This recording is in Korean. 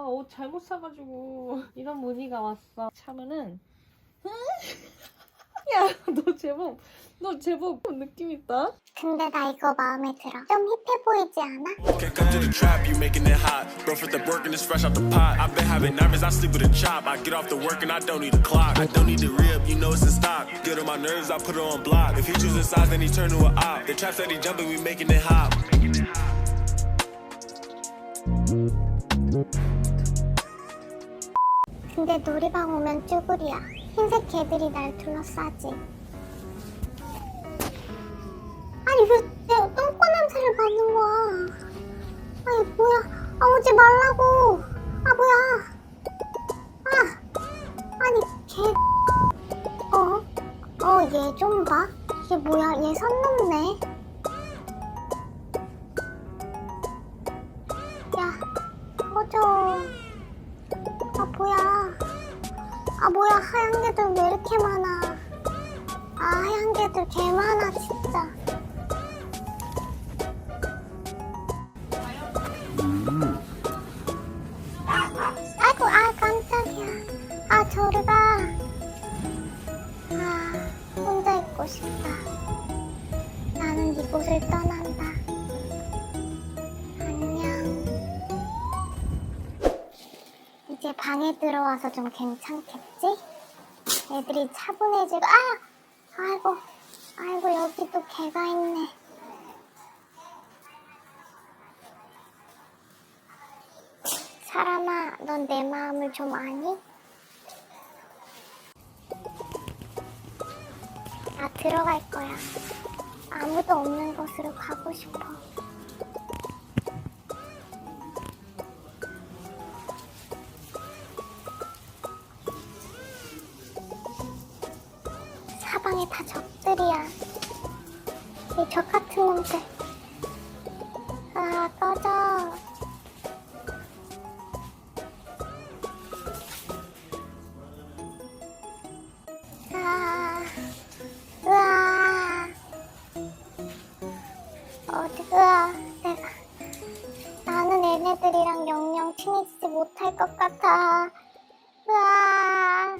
엄마가 옷 잘못 사가지고 이런 문의가 왔어. 차면은 야너 제법 너 제법 느낌 있다. 근데 나 이거 마음에 들어. 좀 힙해 보이지 않아? Can't come to the trap, you making it hot. Bro, for the work and it's fresh out the pot. I've been having nightmares, I sleep with a chop. I get off the work and I don't need a clock. I don't need the rib, you know it's in stock. Get on my nerves, I put it on block. If he choosing sides, then he turn to an op. The trap said he jumping, we making it hot. 근데 놀이방 오면 쭈구리야. 흰색 개들이 날 둘러싸지. 아니 왜내 똥꼬 냄새를 맡는 거야? 아니 뭐야? 아 오지 말라고. 아 뭐야? 아 아니 개. 어? 어 얘 좀 봐. 이게 뭐야? 얘 선 넘네. 하얀 개들 왜 이렇게 많아? 아 하얀 개들 개 많아 진짜. 아이고 아 깜짝이야. 아 저리가. 아 혼자 있고 싶다. 나는 이곳을 떠난다 이제 방에 들어와서 좀 괜찮겠지? 애들이 차분해지고 아! 아이고 아이고 여기 또 개가 있네 사람아 넌 내 마음을 좀 아니? 나 들어갈 거야 아무도 없는 곳으로 가고 싶어 사방에 다 적들이야. 이 적 같은 놈들. 아, 꺼져. 아, 으아. 어디, 으아. 내가. 나는 얘네들이랑 영영 친해지지 못할 것 같아. 으아.